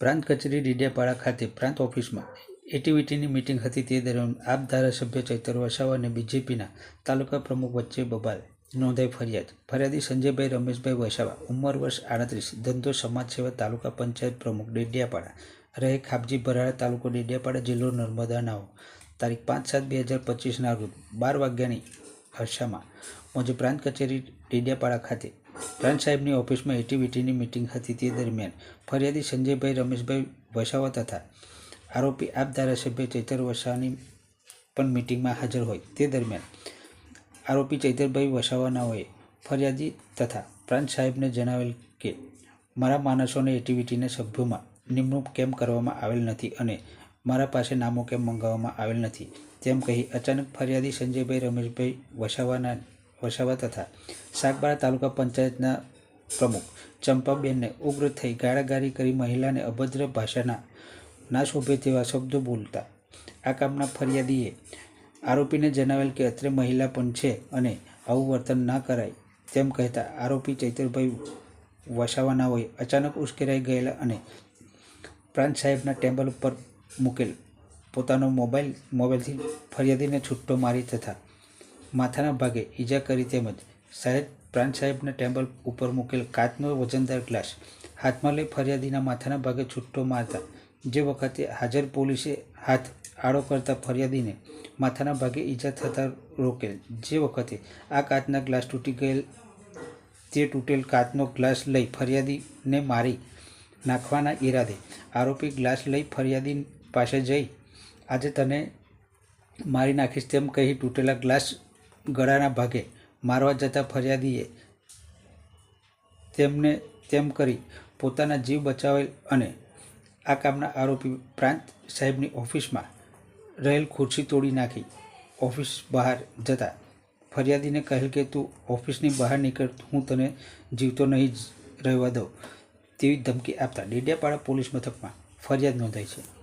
પ્રાંત કચેરી ડીડિયાપાડા ખાતે પ્રાંત ઓફિસમાં એટીવીટીની મિટિંગ હતી. તે દરમિયાન આપ ધારાસભ્ય ચૈતર વસાવા અને બીજેપીના તાલુકા પ્રમુખ વચ્ચે બબાલ નોંધાઈ ફરિયાદ. ફરિયાદી સંજયભાઈ રમેશભાઈ વસાવા, ઉંમર વર્ષ આડત્રીસ, ધંધો સમાજ સેવા તાલુકા પંચાયત પ્રમુખ ડેડિયાપાડા, રહે ખાબજી ભરાડા તાલુકો ડેડિયાપાડા, જિલ્લો નર્મદા નાઓ. તારીખ પાંચ સાત બે હજાર પચીસના રોજ બાર વાગ્યાની હર્ષામાં મોજે પ્રાંત કચેરી ડેડિયાપાડા ખાતે પ્રાંત સાહેબની ઓફિસમાં એટીવીટીની મિટિંગ હતી તે દરમિયાન ફરિયાદી સંજયભાઈ રમેશભાઈ વસાવા તથા આરોપી આપ ધારાસભ્ય ચૈતર વસાવાની પણ મિટિંગમાં હાજર હોય. તે દરમિયાન આરોપી ચૈતરભાઈ વસાવાનાઓએ ફરિયાદી તથા પ્રાંત સાહેબને જણાવેલ કે, મારા માણસોને એટીવીટીના સભ્યોમાં નિમણૂક કેમ કરવામાં આવેલ નથી અને મારા પાસે નામો કેમ મંગાવવામાં આવેલ નથી? તેમ કહી અચાનક ફરિયાદી સંજયભાઈ રમેશભાઈ વસાવાના વસાવા તથા સાગબારા તાલુકા પંચાયતના પ્રમુખ ચંપાબેનને ઉગ્ર થઈ ગાળાગાળી કરી મહિલાને અભદ્ર ભાષાના ના શોભે તેવા શબ્દો બોલતા. આ કામના ફરિયાદીએ આરોપીને જણાવેલ કે અત્રે મહિલા પણ છે અને આવું વર્તન ના કરાય તેમ કહેતા આરોપી ચૈતરભાઈ વસાવાના હોય અચાનક ઉશ્કેરાઈ ગયેલા અને પ્રાંત સાહેબના ટેબલ ઉપર મૂકેલ પોતાનો મોબાઈલ, મોબાઈલથી ફરિયાદીને છૂટ્ટો મારી તથા માથાના ભાગે ઈજા કરી તેમજ સાહેબ પ્રાંત સાહેબના ટેબલ ઉપર મૂકેલ કાચનો વજનદાર ગ્લાસ હાથમાં લઈ ફરિયાદીના માથાના ભાગે છૂટ્ટો મારતા જે વખતે હાજર પોલીસે હાથ આડો કરતા ફરિયાદીને માથાના ભાગે ઈજા થતાં રોકેલ. જે વખતે આ કાચના ગ્લાસ તૂટી ગયેલ, તે તૂટેલ કાચનો ગ્લાસ લઈ ફરિયાદીને મારી નાખવાના ઈરાદે આરોપી ગ્લાસ લઈ ફરિયાદી પાસે જઈ, આજે તને મારી નાખીશ તેમ કહી તૂટેલા ગ્લાસ ગળાના ભાગે મારવા જતા ફરિયાદીએ તેમને તેમ કરી પોતાના જીવ બચાવેલ અને આ કામના આરોપી પ્રાંત સાહેબની ઓફિસમાં રહેલ ખુરશી તોડી નાખી. ઓફિસ બહાર જતા ફરિયાદીને કહેલ કે, તું ઓફિસની બહાર નીકળ, હું તને જીવતો નહીં જ રહેવા દઉં. તેવી ધમકી આપતા ડેડિયાપાડા પોલીસ મથકમાં ફરિયાદ નોંધાઈ છે.